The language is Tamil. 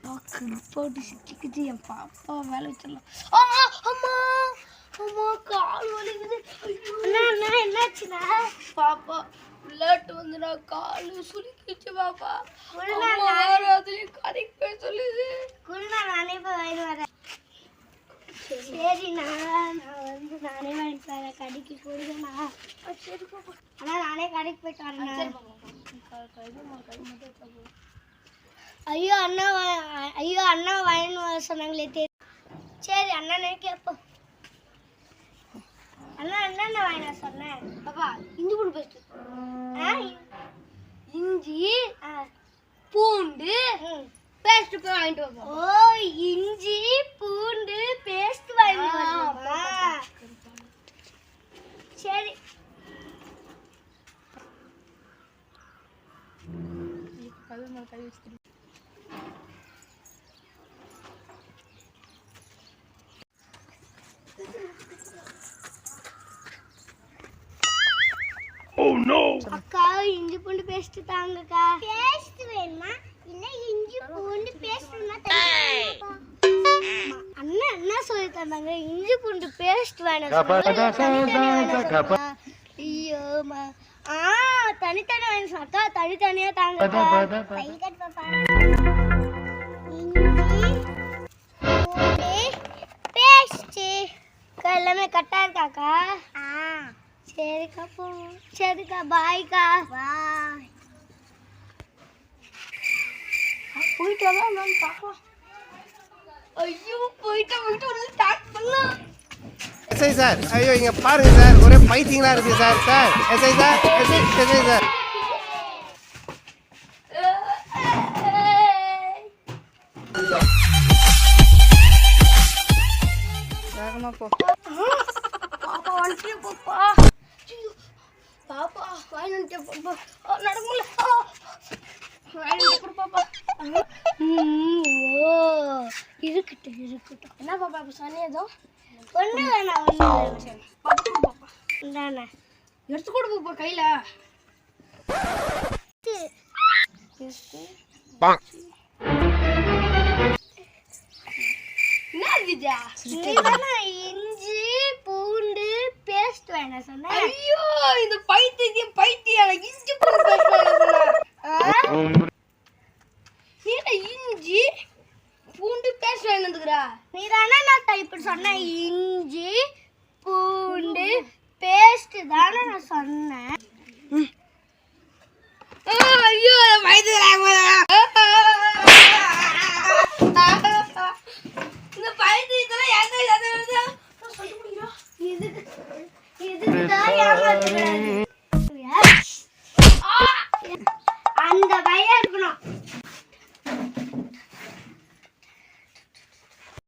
என் பாப்பா வேலை வச்சிடலாம் ஆ அம்மா அம்மா கால் வலிக்குது. அண்ணா என்னாச்சுண்ணா? பாப்பா விளையாட்டு வந்து நான் கால் சுருக்கிச்சு பாப்பா. வேற அதுலயும் கடைக்கு போய் சொல்லுது. குருணா நானே போய் வாங்கி வரேன் சரிண்ணா நான் வந்து நானே வாங்கிட்டு வரேன். கடைக்கு கொடுங்கண்ணா சரி பாப்பா. அண்ணா நானே கடைக்கு போயிட்டு வரேன் ஐயோ அண்ணா ஐயோ அண்ணா வாங்கின்னு வர சொன்னாங்களே தெரியும் சரி அண்ணனே கேட்போம் அண்ணா என்னென்ன வாங்கின சொன்னேன் பாப்பா இஞ்சி பூண்டு பேஸ்ட் ஆ இஞ்சி பூண்டு பேஸ்ட் போய் வாங்கிட்டு வாப்பா. ஓ இஞ்சி பூண்டு பேஸ்ட் வாங்கி ஆ, வரணுமா? சரி. கை மேல கை வச்சுட்டு அக்கா இஞ்சி பூண்டு பேஸ்ட் தாங்கக்கா. பேஸ்ட் வேணுமா? இல்ல இஞ்சி பூண்டு பேஸ்ட் வேணுமா? அண்ணா என்ன சொல்லி தந்தாங்க? இஞ்சி பூண்டு பேஸ்ட் வேணும். ஐயோமா ஆ தனித்தனி வாங்கி சாப்பிட்டா தனித்தனியா தாங்க சரிக்கா போ சரிக்கா பாய்க்கா. பாய். போயிட்டு வரலாம் நான் பார்க்கலாம். ஐயோ போயிட்டு போயிட்டு வந்து ஸ்டார்ட் பண்ணலாம். எஸ்ஐ சார் ஐயோ இங்க பாருங்க சார் ஒரே பைத்தியங்களா இருக்கு sir sir. SI sir SI SI sir. வேகமா போ. பாப்பா வந்துட்டே போப்பா பாப்பா வாங்கி வந்துட்டே போப்பா ஆ, நடக்க முடியல ஆ, வாங்கி வந்து கொடு பாப்பா ஓ. இருக்கட்டும் இருக்கட்டும். என்ன பாப்பா இப்போ சனி ஏதோ? ஒண்ணு வேணாம் ஒண்ணு வேணாம். பார்த்து கொடு பாப்பா இந்தாண்ணே. எடுத்து கொடு பாப்பா கையில. என்ன விஜயா நீதானே இஞ்சி பூண்டு பேஸ்ட் வேணாம் சொன்ன ஐயோ இந்த பைத்தியம் இஞ்சி பூண்டு பேசுறாங்க ஏன்னா இஞ்சி பூண்டு பேச வேணுந்துக்கிறா நீதானே நான் இப்படி சொன்னேன்? இஞ்சி பூண்டு பேஸ்ட் தானே நான் சொன்னேன்.